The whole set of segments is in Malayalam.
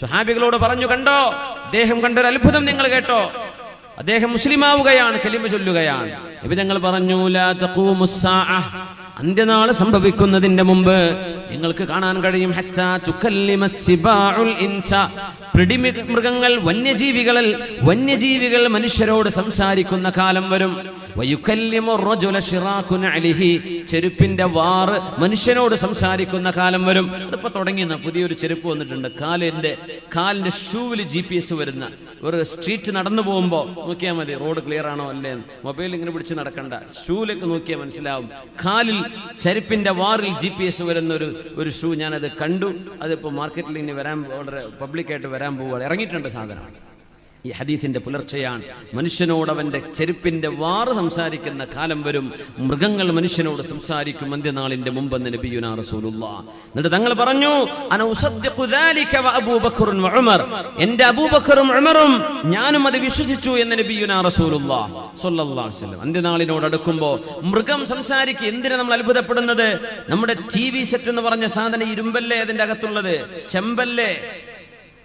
സുഹാബികളോട് പറഞ്ഞു കണ്ടോ അദ്ദേഹം കണ്ടൊരു അത്ഭുതം നിങ്ങൾ കേട്ടോ. അദ്ദേഹം മുസ്ലിമാവുകയാണ് കലിമ ചൊല്ലുകയാണ്. നബി ഞങ്ങൾ പറഞ്ഞു. അന്ത്യനാൾ സംഭവിക്കുന്നതിന്റെ മുമ്പ് നിങ്ങൾക്ക് കാണാൻ കഴിയും മൃഗങ്ങൾ വന്യജീവികളിൽ വന്യജീവികൾ മനുഷ്യരോട് സംസാരിക്കുന്ന കാലം വരും. ചെരുപ്പിന്റെ വാറ് മനുഷ്യനോട് സംസാരിക്കുന്ന കാലം വരും. അതിപ്പോ തുടങ്ങിയെന്ന പുതിയൊരു ചെരുപ്പ് വന്നിട്ടുണ്ട്. കാലിന്റെ കാലിന്റെ ഷൂവിൽ ജി പി എസ് വരുന്ന. ഒരു സ്ട്രീറ്റ് നടന്നു പോകുമ്പോൾ നോക്കിയാൽ മതി റോഡ് ക്ലിയർ ആണോ അല്ലേ മൊബൈൽ ഇങ്ങനെ പിടിച്ച് നടക്കണ്ട. ഷൂവിലേക്ക് നോക്കിയാൽ മനസ്സിലാവും. കാലിൽ ചെരുപ്പിന്റെ വാറിൽ ജി പി എസ് വരുന്ന ഒരു ഒരു ഷൂ ഞാനത് കണ്ടു. അതിപ്പോ മാർക്കറ്റിൽ ഇനി വരാൻ വളരെ പബ്ലിക്കായിട്ട് വരാൻ പോവുകയാണ്. ഇറങ്ങിയിട്ടുണ്ട് സാധനം. ഈ ഹദീത്തിന്റെ പുലർച്ചയാണ്. മനുഷ്യനോട് അവന്റെ ചെരുപ്പിന്റെ വാറ് സംസാരിക്കുന്ന കാലം വരും. മൃഗങ്ങൾ മനുഷ്യനോട് സംസാരിക്കും. അന്ത്യനാളിന്റെ മുമ്പെന്ന് നബിയുന റസൂലുള്ള. എന്നിട്ട് തങ്ങൾ പറഞ്ഞു എന്റെ അബൂബക്കറും ഉമറും ഞാനും അത് വിശ്വസിച്ചു എന്ന് നബിയുന റസൂലുള്ള അന്ത്യനാളിനോട് അടുക്കുമ്പോ മൃഗം സംസാരിക്കുക എന്തിനാ നമ്മൾ അത്ഭുതപ്പെടുന്നത്? നമ്മുടെ ടി വി സെറ്റ് എന്ന് പറഞ്ഞ സാധനം ഇരുമ്പല്ലേ അതിന്റെ അകത്തുള്ളത്? ചെമ്പല്ലേ?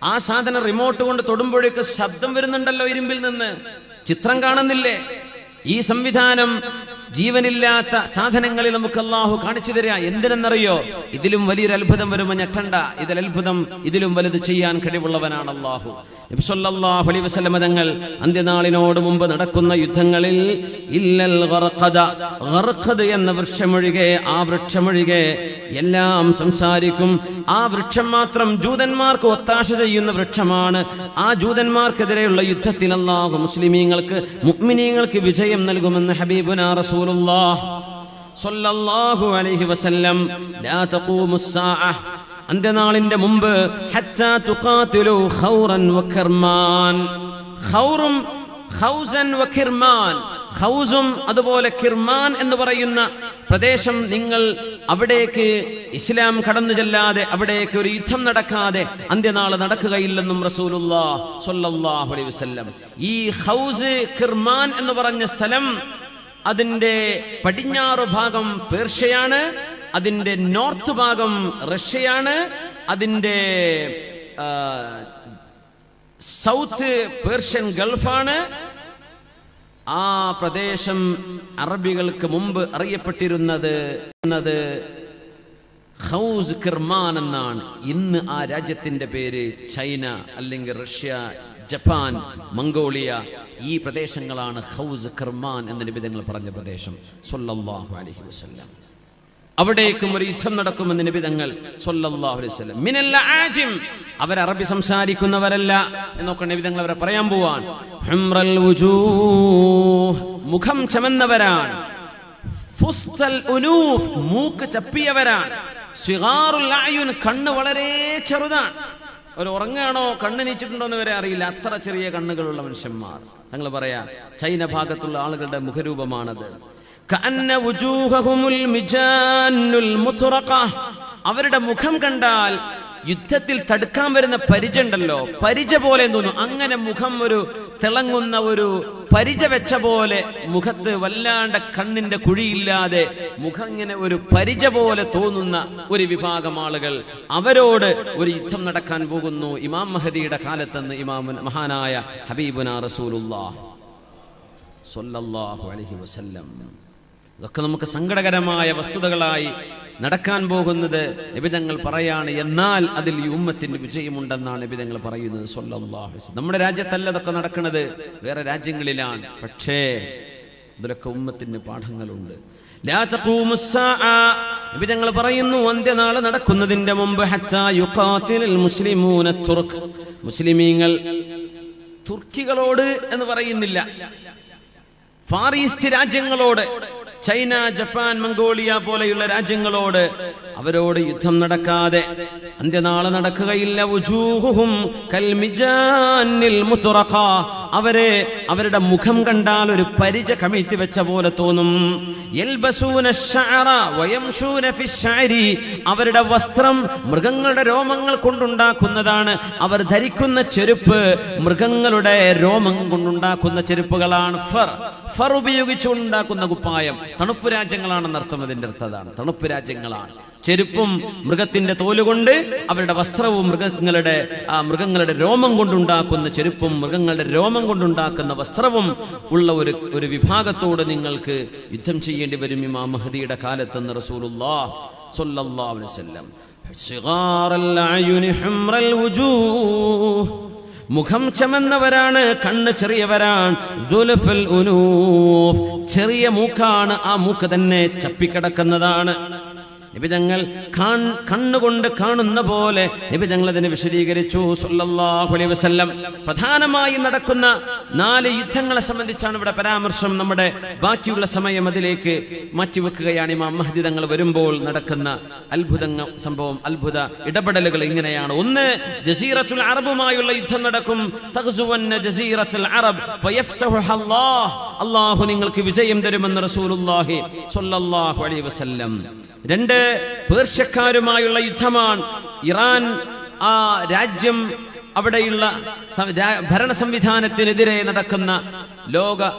ആ സാധനം റിമോട്ട് കൊണ്ട് തൊടുമ്പോഴേക്ക് ശബ്ദം വരുന്നുണ്ടല്ലോ ഇരുമ്പിൽ നിന്ന്. ചിത്രം കാണുന്നില്ലേ? ഈ സംവിധാനം ജീവനില്ലാത്ത സാധനങ്ങളിൽ നമുക്ക് അള്ളാഹു കാണിച്ചു തരിക എന്തിനെന്നറിയോ? ഇതിലും വലിയൊരു അത്ഭുതം വരുമ്പോൾ ഞെട്ടണ്ട ഇതിൽ അത്ഭുതം ഇതിലും വലുത് ചെയ്യാൻ കഴിവുള്ളവനാണ് അള്ളാഹു അലൈഹി വസല്ലമ തങ്ങൾ അന്ത്യനാളിനോട് മുമ്പ് നടക്കുന്ന യുദ്ധങ്ങളിൽ ഇല്ലൽ എന്ന വൃക്ഷമൊഴികെ ആ വൃക്ഷമൊഴികെ എല്ലാം സംസാരിക്കും. ആ വൃക്ഷം മാത്രം ജൂതന്മാർക്ക് ഒത്താശ ചെയ്യുന്ന വൃക്ഷമാണ്. ആ ജൂതന്മാർക്കെതിരെയുള്ള യുദ്ധത്തിൽ അല്ലാഹു മുസ്ലിമീങ്ങൾക്ക് മുഅ്മിനീങ്ങൾക്ക് വിജയം നൽകുമെന്ന് ഹബീബുന റസൂലുള്ളാഹ് സല്ലല്ലാഹു അലൈഹി വസല്ലം ലാ തഖൂമുസ് സാഅ അന്ത്യനാളിന്റെ മുമ്പ് ഹത്താ തുഖാതിലു ഖൗറൻ വഖർമാൻ. ഖൗറും ഖൗസൻ വഖിർമാൻ. ഖൗസും അതുപോലെ കിർമാൻ എന്ന് പറയുന്ന പ്രദേശം നിങ്ങൾ അവിടേക്ക് ഇസ്ലാം കടന്നു ചെല്ലാതെ അവിടേക്ക് ഒരു യുദ്ധം നടക്കാതെ അന്ത്യനാൾ നടക്കുകയില്ലെന്നും റസൂലുള്ളാ സ്വല്ലല്ലാഹു അലൈഹി വസല്ലം. ഈ ഹൗസ് കിർമാൻ എന്ന് പറഞ്ഞ സ്ഥലം അതിന്റെ പടിഞ്ഞാറ് ഭാഗം പേർഷ്യയാണ് അതിന്റെ നോർത്ത് ഭാഗം റഷ്യയാണ് അതിന്റെ സൗത്ത് പേർഷ്യൻ ഗൾഫാണ്. ആ പ്രദേശം അറബികൾക്ക് മുമ്പ് അറിയപ്പെട്ടിരുന്നത് ഹൗസ് കിർമാൻ എന്നാണ്. ഇന്ന് ആ രാജ്യത്തിന്റെ പേര് ചൈന അല്ലെങ്കിൽ റഷ്യ ജപ്പാൻ മംഗോളിയ ഈ പ്രദേശങ്ങളാണ് ഹൗസ് ഖർമാൻ എന്ന നിബിധങ്ങൾ പറഞ്ഞ പ്രദേശം. സൊല്ലാഹു അലഹി വസല്ലം. അവിടേക്കും ഒരു യുദ്ധം നടക്കുമെന്ന് നിബിധങ്ങൾ സല്ലല്ലാഹു അലൈഹി ആജിം അവർ അറബി സംസാരിക്കുന്നവരല്ല എന്നൊക്കെ നിബിധങ്ങൾ അവരെ പറയാൻ പോവാൻ. മുഖം ചമന്നവരാണ്. മൂക്ക് ചപ്പിയവരാണ്. കണ്ണ് വളരെ ചെറുതാണ്. ഒരു ഉറങ്ങാണോ കണ്ണ് നീച്ചിട്ടുണ്ടോ എന്ന് വരെ അറിയില്ല. അത്ര ചെറിയ കണ്ണുകളുള്ള മനുഷ്യന്മാർ. ഞങ്ങൾ പറയാ ചൈന ഭാഗത്തുള്ള ആളുകളുടെ മുഖരൂപമാണത്. അവരുടെ മുഖം കണ്ടാൽ യുദ്ധത്തിൽ തടുക്കാൻ വരുന്ന പരിച ഉണ്ടല്ലോ പരിച പോലെ തോന്നും. അങ്ങനെ മുഖം ഒരു തിളങ്ങുന്ന ഒരു പരിച വെച്ച പോലെ മുഖത്ത് വല്ലാണ്ട് കണ്ണിന്റെ കുഴിയില്ലാതെ മുഖം ഇങ്ങനെ ഒരു പരിച പോലെ തോന്നുന്ന ഒരു വിഭാഗം ആളുകൾ അവരോട് ഒരു യുദ്ധം നടക്കാൻ പോകുന്നു. ഇമാം മഹദിയുടെ കാലത്തെന്ന് ഇമാം മഹാനായ ഹബീബുന റസൂലുള്ളാഹ് സ്വല്ലല്ലാഹു അലൈഹി വസല്ലം. ഇതൊക്കെ നമുക്ക് സങ്കടകരമായ വസ്തുതകളായി നടക്കാൻ പോകുന്നത് നിബിതങ്ങൾ പറയാണ് എന്നാൽ അതിൽ ഈ ഉമ്മത്തിന് വിജയമുണ്ടെന്നാണ് നിബിതങ്ങൾ പറയുന്നത് അലൈഹി നമ്മുടെ രാജ്യത്തല്ല ഇതൊക്കെ നടക്കുന്നത് വേറെ രാജ്യങ്ങളിലാണ്. പക്ഷേ ഇതിലൊക്കെ ഉമ്മത്തിന് പാഠങ്ങളുണ്ട്. തങ്ങൾ പറയുന്നു അന്ത്യനാൾ നടക്കുന്നതിന്റെ മുമ്പ് മുസ്ലിമൂന തുർക്ക് മുസ്ലിമീങ്ങൾ തുർക്കികളോട് എന്ന് പറയുന്നില്ല. ഫാർ ഈസ്റ്റ് രാജ്യങ്ങളോട് ചൈന ജപ്പാൻ മംഗോളിയ പോലെയുള്ള രാജ്യങ്ങളോട് അവരോട് യുദ്ധം നടക്കാതെ അന്ത്യനാളെ നടക്കുകയില്ല. അവരെ അവരുടെ മുഖം കണ്ടാൽ ഒരു പരിച കമിഴ്ത്തി വെച്ച പോലെ തോന്നും. അവരുടെ വസ്ത്രം മൃഗങ്ങളുടെ രോമങ്ങൾ കൊണ്ടുണ്ടാക്കുന്നതാണ്. അവർ ധരിക്കുന്ന ചെരുപ്പ് മൃഗങ്ങളുടെ രോമം കൊണ്ടുണ്ടാക്കുന്ന ചെരുപ്പുകളാണ് ഫർ. ഫർ ഉപയോഗിച്ചുണ്ടാക്കുന്ന കുപ്പായം. തണുപ്പ് രാജ്യങ്ങളാണെന്ന് അർത്ഥം അതിന്റെ അർത്ഥം അതാണ്. തണുപ്പ് രാജ്യങ്ങളാണ്. ചെരുപ്പും മൃഗത്തിന്റെ തോലുകൊണ്ട് അവരുടെ വസ്ത്രവും മൃഗങ്ങളുടെ ആ മൃഗങ്ങളുടെ രോമം കൊണ്ടുണ്ടാക്കുന്ന ചെരുപ്പും മൃഗങ്ങളുടെ രോമം കൊണ്ടുണ്ടാക്കുന്ന വസ്ത്രവും ഉള്ള ഒരു ഒരു വിഭാഗത്തോട് നിങ്ങൾക്ക് യുദ്ധം ചെയ്യേണ്ടി വരും ഇമാ മഹദിയുടെ കാലത്തെന്ന് റസൂലുള്ളാഹ് സല്ലല്ലാഹു അലൈഹി വസല്ലം. മുഖം ചമന്നവരാണ് കണ്ണ് ചെറിയവരാണ്. ചെറിയ മൂക്കാണ് ആ മൂക്ക് തന്നെ ചപ്പിക്കിടക്കുന്നതാണ്. നിബിതങ്ങൾ കണ്ണുകൊണ്ട് കാണുന്ന പോലെ നിബിതങ്ങൾ അതിനെ വിശദീകരിച്ചു. സല്ലല്ലാഹു അലൈഹി വസല്ലം. പ്രധാനമായി നടക്കുന്ന നാല് യുദ്ധങ്ങളെ സംബന്ധിച്ചാണ് ഇവിടെ പരാമർശം. നമ്മുടെ ബാക്കിയുള്ള സമയം അതിലേക്ക് മാറ്റിവെക്കുകയാണ് ഇമാം മഹദി തങ്ങൾ വരുമ്പോൾ നടക്കുന്ന അത്ഭുതങ്ങൾ സംഭവം അത്ഭുത ഇടപെടലുകൾ ഇങ്ങനെയാണ്. ഒന്ന് ജസീറത്തുൽ അറബുമായുള്ള യുദ്ധം നടക്കും. ജസീറത്തുൽ അറബ്. അള്ളാഹു നിങ്ങൾക്ക് വിജയം തരുമെന്ന് റസൂലുള്ളാഹി സ്വല്ലല്ലാഹു അലൈഹി വസല്ലം. രണ്ട് പേർഷ്യക്കാരുമായുള്ള യുദ്ധമാണ് ഇറാൻ ആ രാജ്യം അവിടെയുള്ള ഭരണ സംവിധാനത്തിനെതിരെ നടക്കുന്ന ലോക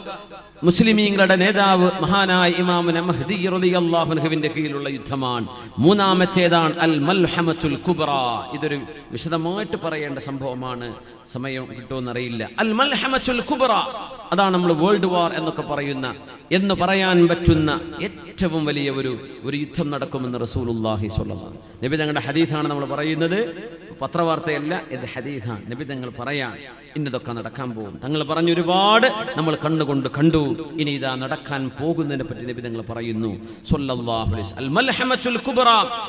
മുസ്ലിമീങ്ങളുടെ നേതാവ് മഹാനായ ഇമാമുന നമഹദി റളിയല്ലാഹു അൻഹുവിന്റെ കീഴിലുള്ള യുദ്ധമാണ്. മൂന്നാമത്തേതാണ് അൽ മൽഹമത്തുൽ കുബ്ര. ഇതൊരു വിശദമായിട്ട് പറയേണ്ട സംഭവമാണ്. സമയം കിട്ടുമെന്നറിയില്ല. അൽ മൽഹമത്തുൽ കുബ്ര. അതാണ് നമ്മൾ വേൾഡ് വാർ എന്നൊക്കെ പറയുന്ന എന്ന് പറയാൻ പറ്റുന്ന ഏറ്റവും വലിയ ഒരു ഒരു യുദ്ധം നടക്കുമെന്ന് റസൂലുള്ളാഹി സ്വല്ലല്ലാഹു നബി തങ്ങളുടെ ഹദീഥാണ് നമ്മൾ പറയുന്നത്. പത്രവാർത്തയല്ല ഇത് ഹദീസാണ്. നബി തങ്ങൾ പറയാം ഇന്നതൊക്കെ നടക്കാൻ പോകും. തങ്ങൾ പറഞ്ഞു ഒരുപാട് നമ്മൾ കണ്ണുകൊണ്ട് കണ്ടു. ഇനി ഇതാ നടക്കാൻ പോകുന്നതിനെ പറ്റി നബി തങ്ങൾ പറയുന്നു.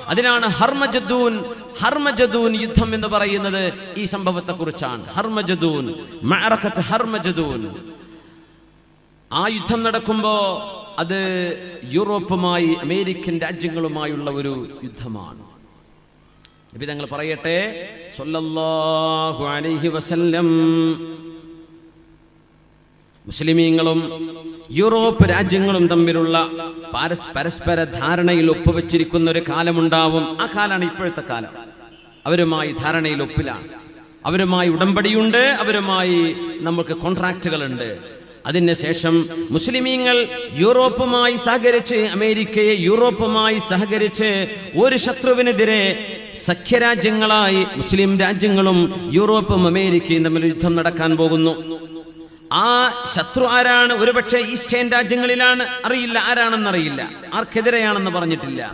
അതിനാണ് ഹർമജദൂൻ ഹർമജദൂൻ യുദ്ധം എന്ന് പറയുന്നത് ഈ സംഭവത്തെ കുറിച്ചാണ് ഹർമജദൂൻ ഹർമജദൂൻ. ആ യുദ്ധം നടക്കുമ്പോ അത് യൂറോപ്പുമായി അമേരിക്കൻ രാജ്യങ്ങളുമായുള്ള ഒരു യുദ്ധമാണ്. നബി തങ്ങൾ പറയട്ടെ അലൈഹി വസല്ലം. മുസ്ലിമീങ്ങളും യൂറോപ്പ് രാജ്യങ്ങളും തമ്മിലുള്ള പരസ്പര ധാരണയിൽ ഒപ്പുവെച്ചിരിക്കുന്ന ഒരു കാലമുണ്ടാവും. ആ കാലാണ് ഇപ്പോഴത്തെ കാലം. അവരുമായി ധാരണയിൽ ഒപ്പിലാണ്. അവരുമായി ഉടമ്പടിയുണ്ട് അവരുമായി നമുക്ക് അതിന് ശേഷം മുസ്ലിമീങ്ങൾ യൂറോപ്പുമായി സഹകരിച്ച് അമേരിക്കയെ യൂറോപ്പുമായി സഹകരിച്ച് ഒരു ശത്രുവിനെതിരെ സഖ്യരാജ്യങ്ങളായി മുസ്ലിം രാജ്യങ്ങളും യൂറോപ്പും അമേരിക്കയും തമ്മിൽ യുദ്ധം നടക്കാൻ പോകുന്നു. ആ ശത്രു ആരാണ്? ഒരുപക്ഷെ ഈസ്റ്റേൺ രാജ്യങ്ങളിലാണ്. അറിയില്ല. ആരാണെന്നറിയില്ല. ആർക്കെതിരെയാണെന്ന് പറഞ്ഞിട്ടില്ല.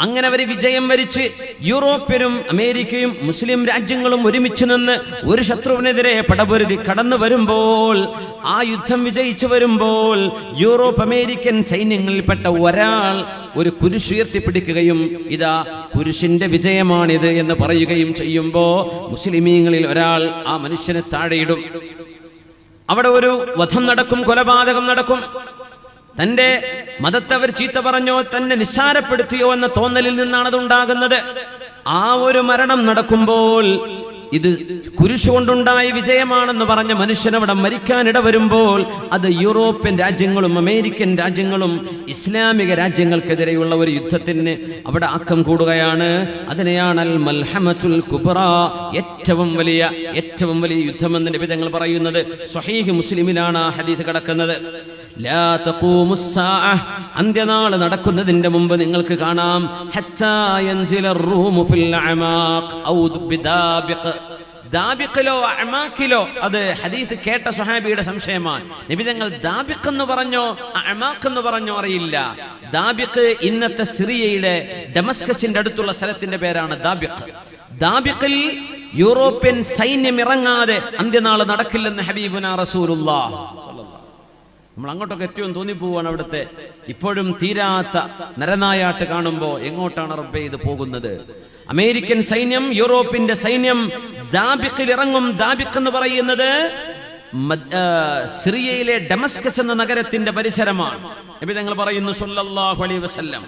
അങ്ങനെ അവർ വിജയം വരിച്ച് യൂറോപ്യരും അമേരിക്കയും മുസ്ലിം രാജ്യങ്ങളും ഒരുമിച്ച് നിന്ന് ഒരു ശത്രുവിനെതിരെ പടപൊരുതി കടന്നു വരുമ്പോൾ ആ യുദ്ധം വിജയിച്ചു വരുമ്പോൾ യൂറോപ്പ് അമേരിക്കൻ സൈന്യങ്ങളിൽപ്പെട്ട ഒരാൾ ഒരു കുരിശുയർത്തിപ്പിടിക്കുകയും ഇതാ കുരിശിന്റെ വിജയമാണിത് എന്ന് പറയുകയും ചെയ്യുമ്പോൾ മുസ്ലിമീങ്ങളിൽ ഒരാൾ ആ മനുഷ്യനെ താഴെയിടും. അവിടെ ഒരു വധം നടക്കും കൊലപാതകം നടക്കും. തന്റെ മതത്തെ അവർ ചീത്ത പറഞ്ഞോ തന്നെ നിസ്സാരപ്പെടുത്തിയോ എന്ന തോന്നലിൽ നിന്നാണ് അത് ഉണ്ടാകുന്നത് ആ ഒരു മരണം നടക്കുമ്പോൾ ഇത് കുരിശുകൊണ്ടുണ്ടായ വിജയമാണെന്ന് പറഞ്ഞ മനുഷ്യനവിടെ മരിക്കാനിട വരുമ്പോൾ അത് യൂറോപ്യൻ രാജ്യങ്ങളും അമേരിക്കൻ രാജ്യങ്ങളും ഇസ്ലാമിക രാജ്യങ്ങൾക്കെതിരെയുള്ള ഒരു യുദ്ധത്തിന് അവിടെ ആക്കം കൂടുകയാണ്. അതിനെയാണ് അൽ മൽഹമത്തുൽ കുബ്ര ഏറ്റവും വലിയ ഏറ്റവും വലിയ യുദ്ധമെന്ന് നബി തങ്ങൾ പറയുന്നത്. സ്വഹീഹ് മുസ്ലിമിലാണ് ആ ഹദീസ് കിടക്കുന്നത്. അന്ത്യനാൾ നടക്കുന്നതിന്റെ മുമ്പ് നിങ്ങൾക്ക് കാണാം. ഹത്താ യൻസില റൂമു ഫിൽ അമാഖ്. ഔ ബിദാബിഖ് ദാബിഖിലോ അമാക്കിലോ അത് ഹദീസ് കേട്ട സുഹാബിയുടെ സംശയമാണ്. നിബിതങ്ങൾ ദാബിഖ് എന്ന് പറഞ്ഞോ അമാഖ് എന്ന് പറഞ്ഞോ അറിയില്ല. ദാബിഖ് ഇന്നത്തെ സിറിയയിലെ ഡമസ്കസിന്റെ അടുത്തുള്ള സ്ഥലത്തിന്റെ പേരാണ് ദാബിഖ്. ദാബിഖിൽ യൂറോപ്യൻ സൈന്യം ഇറങ്ങാതെ അന്ത്യനാൾ നടക്കില്ലെന്ന് ഹബീബുന റസൂലുള്ളാഹ്. നമ്മൾ അങ്ങോട്ടൊക്കെ എത്തിയെന്ന് തോന്നിപ്പോവാണ് അവിടുത്തെ. ഇപ്പോഴും തീരാത്ത നരനായാട്ട് കാണുമ്പോൾ എങ്ങോട്ടാണ് റബ്ബെ ഇത് പോകുന്നത്? അമേരിക്കൻ സൈന്യം യൂറോപ്പിന്റെ സൈന്യം ദാബിക്കിൽ ഇറങ്ങും ദാബിക്ക് എന്ന് പറയുന്നത് സിറിയയിലെ ഡെമസ്കസ് എന്ന നഗരത്തിന്റെ പരിസരമാണ്. നബി തങ്ങൾ പറയുന്നു സല്ലല്ലാഹു അലൈഹി വസല്ലം.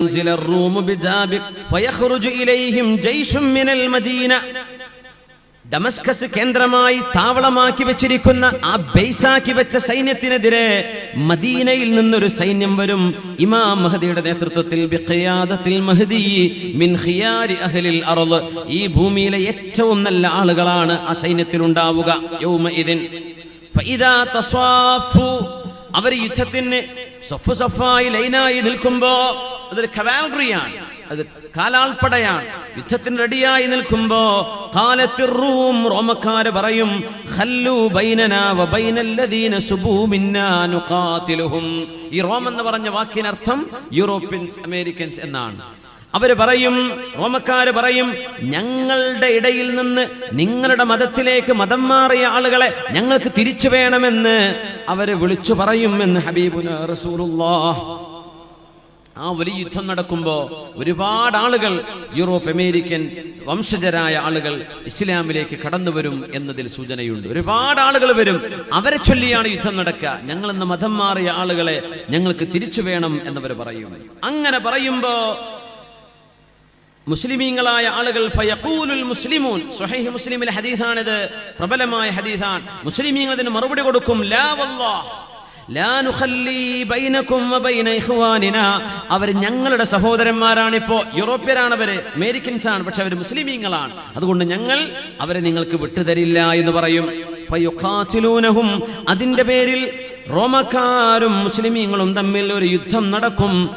അൻസില റൂമു ബിദാബിക് ഫയഖ്റുജു ഇലൈഹിം ജയ്ഷും മിനൽ മദീന. ഡമസ്കസ് കേന്ദ്രമായി താവളമാക്കി വെച്ചിരിക്കുന്ന ആ ബേസാക്കി വെച്ച സൈന്യത്തിനെതിരെ മദീനയിൽ നിന്നൊരു സൈന്യം വരും. ഇമാം മഹദിയുടെ നേതൃത്വത്തിൽ മിൻ ഖിയാരി അഹ്ലിൽ ഈ ഭൂമിയിലെ ഏറ്റവും നല്ല ആളുകളാണ് ആ സൈന്യത്തിൽ ഉണ്ടാവുക അവർ യുദ്ധത്തിന് സഫു സഫായി ലൈനായി നിൽക്കുമ്പോ അതൊരു കവാൽറിയാണ് അത് കാലാൾപ്പടയാണ്. യുദ്ധത്തിന് റെഡിയായി നിൽക്കുമ്പോ കാലത്തിൽ റൂം റോമക്കാര് പറയും ഈ റോം എന്ന് പറഞ്ഞ വാക്കിനർത്ഥം യൂറോപ്യൻസ് അമേരിക്കൻസ് എന്നാണ്. അവർ പറയും റോമക്കാര് പറയും ഞങ്ങളുടെ ഇടയിൽ നിന്ന് നിങ്ങളുടെ മതത്തിലേക്ക് മതം മാറിയ ആളുകളെ ഞങ്ങൾക്ക് തിരിച്ചു വേണമെന്ന് അവർ വിളിച്ചു പറയും എന്ന് ഹബീബുന റസൂലുള്ളാഹ് ആ വലിയ യുദ്ധം നടക്കുമ്പോൾ ഒരുപാട് ആളുകൾ യൂറോപ്പ് അമേരിക്കൻ വംശജരായ ആളുകൾ ഇസ്ലാമിലേക്ക് കടന്നു വരും എന്നതിൽ സൂചനയുണ്ട്. ഒരുപാട് ആളുകൾ വരും. അവരെ ചൊല്ലിയാണ് യുദ്ധം നടക്കുക. ഞങ്ങൾ ഇന്ന് മതം മാറിയ ആളുകളെ ഞങ്ങൾക്ക് തിരിച്ചു വേണം എന്നവർ പറയും. അങ്ങനെ പറയുമ്പോ മുസ്ലിമീങ്ങളായ ആളുകൾ ഫയഖൂലുൽ മുസ്ലിമൂൻ. സ്വഹീഹ് മുസ്ലിമിലെ ഹദീസാണിത്. പ്രബലമായ ഹദീസാണ്. മുസ്ലിമീങ്ങൾ അതിന് മറുപടി കൊടുക്കും. ലാ വല്ലാഹ്. അവർ ഞങ്ങളുടെ സഹോദരന്മാരാണിപ്പോ. യൂറോപ്യരാണ് അവർ അമേരിക്കൻസ് ആണ് പക്ഷെ അവർ മുസ്ലിമീങ്ങളാണ്. അതുകൊണ്ട് ഞങ്ങൾ അവരെ നിങ്ങൾക്ക് വിട്ടുതരില്ല എന്ന് പറയും. അതിന്റെ പേരിൽ റോമക്കാരും മുസ്ലിമീങ്ങളും തമ്മിൽ ഒരു യുദ്ധം നടക്കും.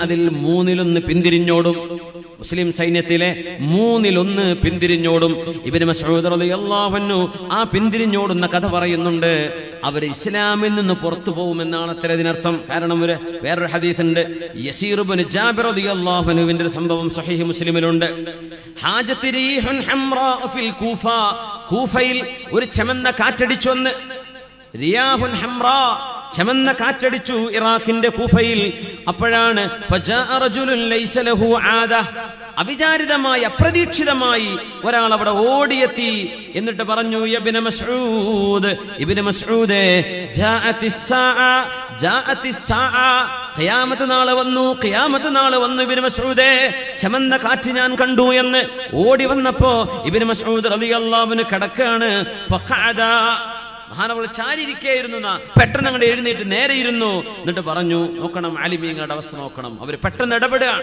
അതിൽ മൂന്നിലൊന്ന് പിന്തിരിഞ്ഞോടും. മുസ്ലിം സൈന്യത്തിലെ മൂന്നിലൊന്ന് പിന്തിരിഞ്ഞോടും ഇബിന് മസൂദ് അൻഹു ആ പിന്തിരിഞ്ഞോടുന്ന കഥ പറയുന്നുണ്ട്. അവർ ഇസ്ലാമിൽ നിന്ന് പുറത്തു പോകുമെന്നാണ് അത്ര ഇതിനർത്ഥം കാരണം ഒരു വേറൊരു ഹദീസുണ്ട്. യസീർ ഇബ്നു ജാബിർ അൻഹുവിന്റെ ഒരു സംഭവം സഹീഹ് മുസ്ലിമിലുണ്ട്. കൂഫയിൽ ഒരു ചെമന്ന കാറ്റടിച്ചു വന്ന് റിയാഹുൻ ഹംറാ ചമന്ന കാറ്റടിച്ചു ഇറാഖിന്റെ കൂഫയിൽ. അപ്പോഴാണ് അവിചാരിതമായി അപ്രതീക്ഷിതമായി ഒരാൾ അവിടെ ഓടിയെത്തി. എന്നിട്ട് പറഞ്ഞു ഇബ്നു മസ്ഊദ് ഇബ്നു മസ്ഊദേ ഖിയാമത്ത് നാളെ വന്നു ഖിയാമത്ത് വന്നു ഇബ്നു മസ്ഊദേ. ചമന്ന കാറ്റ് ഞാൻ കണ്ടു എന്ന് ഓടി വന്നപ്പോ ഇബിന് മസൂദ് റളിയല്ലാഹു അൻഹു കിടക്കാണ്. ഫഖഅദ മഹാനവൾ ചാരിയിരിക്കുകയായിരുന്നു. പെട്ടെന്ന് അങ്ങോട്ട് എഴുന്നേറ്റ് നേരെ ഇരുന്നു. എന്നിട്ട് പറഞ്ഞു നോക്കണം ആലിമീങ്ങളുടെ അവസ്ഥ നോക്കണം. അവർ പെട്ടെന്ന് ഇടപെടുകയാണ്.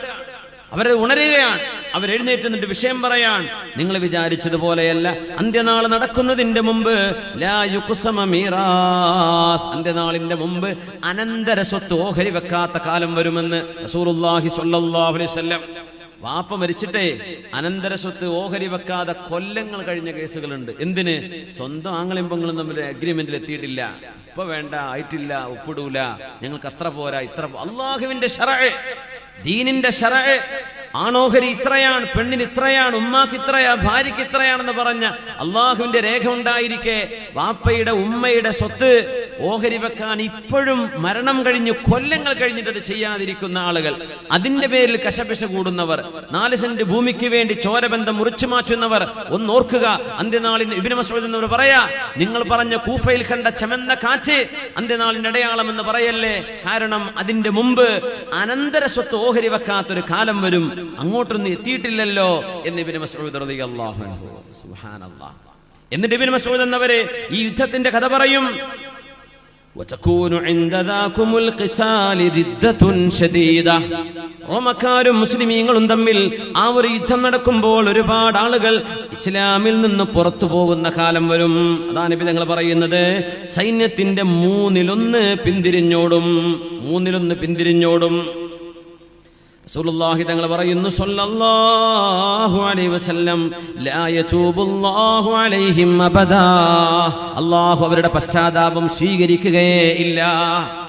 അവരെ ഉണരുകയാണ്. അവർ എഴുന്നേറ്റ് നിന്നിട്ട് വിഷയം പറയാൻ നിങ്ങൾ വിചാരിച്ചതുപോലെയല്ല. അന്ത്യനാൾ നടക്കുന്നതിന്റെ മുമ്പ്. അന്ത്യനാളിന്റെ മുമ്പ് അനന്തര സ്വത്ത് ഓഹരി വെക്കാത്ത കാലം വരുമെന്ന് അലൈഹി വസല്ലം വാപ്പ മരിച്ചിട്ടേ അനന്തര സ്വത്ത് ഓഹരി വെക്കാതെ കൊല്ലങ്ങൾ കഴിഞ്ഞ കേസുകളുണ്ട്. എന്തിന്? സ്വന്തം ആങ്ങളെയും പെങ്ങളും തമ്മിൽ അഗ്രിമെന്റിൽ എത്തിയിട്ടില്ല. ഇപ്പൊ വേണ്ട ആയിട്ടില്ല ഒപ്പിടൂല. ഞങ്ങൾക്ക് അത്ര പോരാ ഇത്ര അള്ളാഹുവിന്റെ ദീനിന്റെ ഷറഅ് ആണോഹരി ഇത്രയാണ് പെണ്ണിന് ഇത്രയാണ് ഉമ്മാക്ക് ഇത്രയാ ഭാര്യയ്ക്ക് ഇത്രയാണെന്ന് പറഞ്ഞ അള്ളാഹുവിന്റെ രേഖ ഉണ്ടായിരിക്കെ. വാപ്പയുടെ ഉമ്മയുടെ സ്വത്ത് ഓഹരി വെക്കാൻ ഇപ്പോഴും മരണം കഴിഞ്ഞ് കൊല്ലങ്ങൾ കഴിഞ്ഞിട്ട് അത് ചെയ്യാതിരിക്കുന്ന ആളുകൾ. അതിന്റെ പേരിൽ കശപിശ കൂടുന്നവർ നാല് സെന്റ് ഭൂമിക്ക് വേണ്ടി ചോരബന്ധം മുറിച്ചു മാറ്റുന്നവർ. ഒന്നോർക്കുക അന്ത്യനാളിന് ഇബിന് മസൂദ് എന്നവർ പറയാ നിങ്ങൾ പറഞ്ഞ കൂഫയിൽ കണ്ട ചമന്ന കാറ്റ് അന്ത്യനാളിന്റെ അടയാളം എന്ന് പറയല്ലേ? കാരണം അതിന്റെ മുമ്പ് അനന്തര സ്വത്ത് ഓഹരി വെക്കാത്തൊരു കാലം വരും. അങ്ങോട്ടൊന്നും എത്തിയിട്ടില്ലല്ലോ എന്ന് ഇബിന് റളിയല്ലാഹു അൻഹു. സുബ്ഹാനല്ലാഹ് എന്നിട്ട് ഇബിൻ മസൂദ് എന്നവര് ഈ യുദ്ധത്തിന്റെ കഥ പറയും റോമക്കാരും മുസ്ലിമീങ്ങളും തമ്മിൽ ആ ഒരു യുദ്ധം നടക്കുമ്പോൾ ഒരുപാട് ആളുകൾ ഇസ്ലാമിൽ നിന്ന് പുറത്തു പോകുന്ന കാലം വരും. അതാണ് ഇപ്പൊ ഞങ്ങൾ പറയുന്നത്. സൈന്യത്തിന്റെ മൂന്നിലൊന്ന് പിന്തിരിഞ്ഞോടും. മൂന്നിലൊന്ന് പിന്തിരിഞ്ഞോടും. റസൂലുള്ളാഹി തങ്ങൾ പറയുന്നു സല്ലല്ലാഹു അലൈഹി വസല്ലം ലാ യതൂബുല്ലാഹു അലൈഹിം അബദാ. അല്ലാഹു അവരുടെ പശ്ചാത്താപം സ്വീകരിക്കുകയേ ഇല്ല.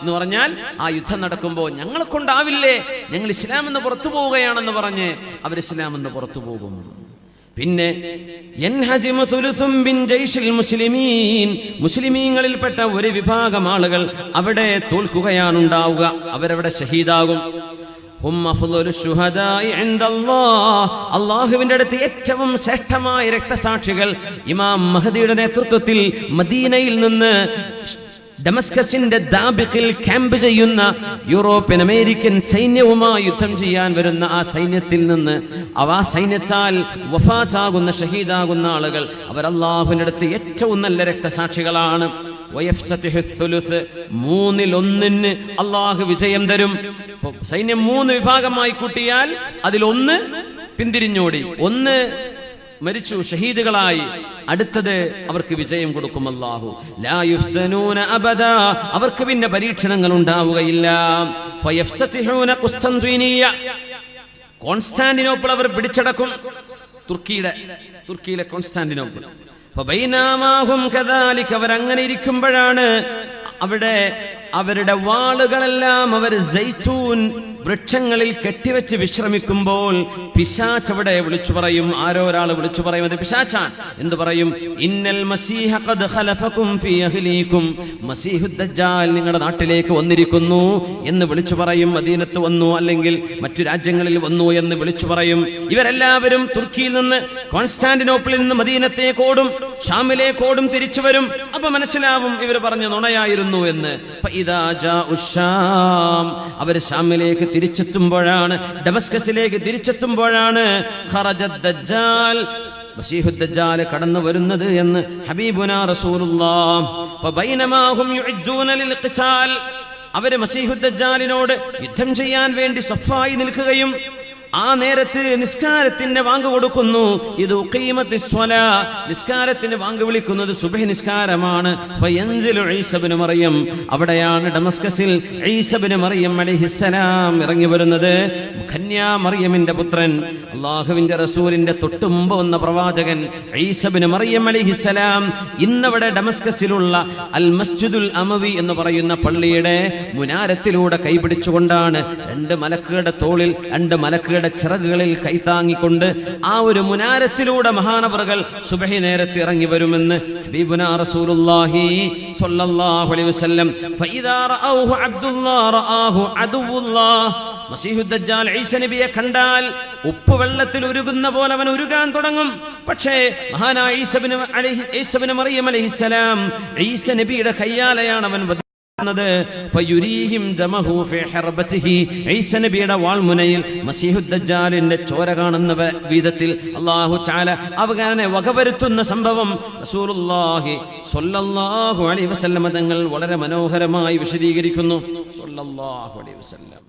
എന്ന് പറഞ്ഞാൽ ആ യുദ്ധം നടക്കുമ്പോൾ ഞങ്ങളെ കൊണ്ടാവില്ലേ ഞങ്ങൾ ഇസ്ലാം എന്ന് പുറത്തു പോവുകയാണെന്ന് പറഞ്ഞ് അവർ ഇസ്ലാം എന്ന് പുറത്തു പോകും. പിന്നെ മുസ്ലിമീങ്ങളിൽപ്പെട്ട ഒരു വിഭാഗം ആളുകൾ അവിടെ തോൽക്കുകയാണ് ഉണ്ടാവുക അവരവിടെ ഷഹീദാകും. അള്ളാഹുവിന്റെ അടുത്ത് ഏറ്റവും ശ്രേഷ്ഠമായ രക്തസാക്ഷികൾ ഇമാം മഹദിയുടെ നേതൃത്വത്തിൽ മദീനയിൽ നിന്ന് ഡമസ്കസിന്റെ ദാബിഖിൽ ക്യാമ്പ് ചെയ്യുന്ന യൂറോപ്യൻ അമേരിക്കൻ സൈന്യവുമായി യുദ്ധം ചെയ്യാൻ വരുന്ന ആ സൈന്യത്തിൽ നിന്ന് അവ ആ സൈന്യത്താൽ വഫാറ്റാകുന്ന ഷഹീദാകുന്ന ആളുകൾ. അവർ അള്ളാഹുവിന്റെ അടുത്ത് ഏറ്റവും നല്ല രക്തസാക്ഷികളാണ്. മൂന്നിൽ ഒന്നിന് അള്ളാഹു വിജയം തരും. സൈന്യം മൂന്ന് വിഭാഗമായി കൂട്ടിയാൽ അതിലൊന്ന് പിന്തിരിഞ്ഞോടി. ഒന്ന് മരിച്ചു ഷഹീദുകളായി. അടുത്തത് അവർക്ക് വിജയം കൊടുക്കും യുഫ്തനൂന അബദാ. അവർക്ക് പിന്നെ പരീക്ഷണങ്ങൾ ഉണ്ടാവുകയില്ല. കോൺസ്റ്റാന്റിനോപ്പിൾ അവർ പിടിച്ചടക്കും. തുർക്കിയുടെ തുർക്കിയിലെ കോൺസ്റ്റാന്റിനോപ്പിൾ. അങ്ങനെ ഇരിക്കുമ്പോഴാണ് അവിടെ അവരുടെ വാളുകളെല്ലാം അവർ ജയിച്ചൂൻ വൃക്ഷങ്ങളിൽ കെട്ടിവെച്ച് വിശ്രമിക്കുമ്പോൾ പിശാച്ച് അവിടെ വിളിച്ചു പറയും. ആരോ ഒരാൾ വിളിച്ചു പറയും അത് പിശാച്ചാൻ എന്തു പറയും? ഇന്നൽ മസീഹ ഖദ് ഖലഫകും ഫീ അഹ്ലീകും മസീഹു ദജ്ജാൽ നിങ്ങളുടെ നാട്ടിലേക്ക് വന്നിരിക്കുന്നു എന്ന് വിളിച്ചു പറയും. മദീനത്ത് വന്നു അല്ലെങ്കിൽ മറ്റു രാജ്യങ്ങളിൽ വന്നു എന്ന് വിളിച്ചു പറയും. ഇവരെല്ലാവരും തുർക്കിയിൽ നിന്ന് കോൺസ്റ്റാന്റിനോപ്പിളിൽ നിന്ന് മദീനത്തേക്ക് ഓടും. ഷാമിലേക്ക് ഓടും തിരിച്ചു വരും. അപ്പൊ മനസ്സിലാവും ഇവർ പറഞ്ഞ നുണയായിരുന്നു എന്ന്. അവർ ഷാമിലേക്ക് തിരിച്ചെത്തുമ്പോഴാണ് ഡമസ്കസിലേക്ക് തിരിച്ചെത്തുമ്പോഴാണ് കടന്നു വരുന്നത് എന്ന് ഹബീബുന റസൂലുള്ളാഹ്. അവർ മസീഹുദ്ദജാലിനോട് യുദ്ധം ചെയ്യാൻ വേണ്ടി സഫായി നിൽക്കുകയും ആ നേരത്ത് നിസ്കാരത്തിന് വാങ്ക് കൊടുക്കുന്നു. ഇത് നിസ്കാരത്തിന് വാങ്ക് വിളിക്കുന്നത് സുബഹ നിസ്കാരമാണ്. മറിയം. അവിടെയാണ് ഡമസ്കസിൽ ഈസബിന് മറിയം അലൈഹിസ്സലാം ഇറങ്ങി വരുന്നത്. ഖന്യാ മറിയമിന്റെ പുത്രൻ അള്ളാഹുവിന്റെ റസൂലിന്റെ തൊട്ടുമുമ്പ് വന്ന പ്രവാചകൻ ഈസബിന് മറിയം അലൈഹിസ്സലാം ഇന്നവിടെ ഡമസ്കസിലുള്ള അൽ മസ്ജിദുൽ അമവി എന്ന് പറയുന്ന പള്ളിയുടെ മുനാരത്തിലൂടെ കൈപിടിച്ചുകൊണ്ടാണ് രണ്ട് മലക്കുകളുടെ തോളിൽ രണ്ട് മലക്കുകളുടെ ചിറകുകളിൽ കൈത്താങ്ങിക്കൊണ്ട് ആ ഒരു മുനാരത്തിലൂടെ മഹാനവറുകൾ സുബഹി നേരത്തെ ഇറങ്ങി വരുമെന്ന് ഹബീബുനാ റസൂലുള്ളാഹി സ്വല്ലല്ലാഹു അലൈഹി വസല്ലം ഫൈദാ ഈസ നബിയെ കണ്ടാൽ ഉപ്പ് വെള്ളത്തിൽ ഉരുകുന്ന പോലെ അവൻ ഉരുകാൻ തുടങ്ങും. പക്ഷേ മഹാനായ ഈസബിന് അലൈഹി ഈസബിന് മറിയം അലൈഹിസ്സലാം ഈസ നബിയുടെ കയ്യാലയാണ് അവൻ ചോര കാണുന്ന വിധത്തിൽ സംഭവം വസല്ലമ തങ്ങൾ വളരെ മനോഹരമായി വിശദീകരിക്കുന്നു. വസല്ലം.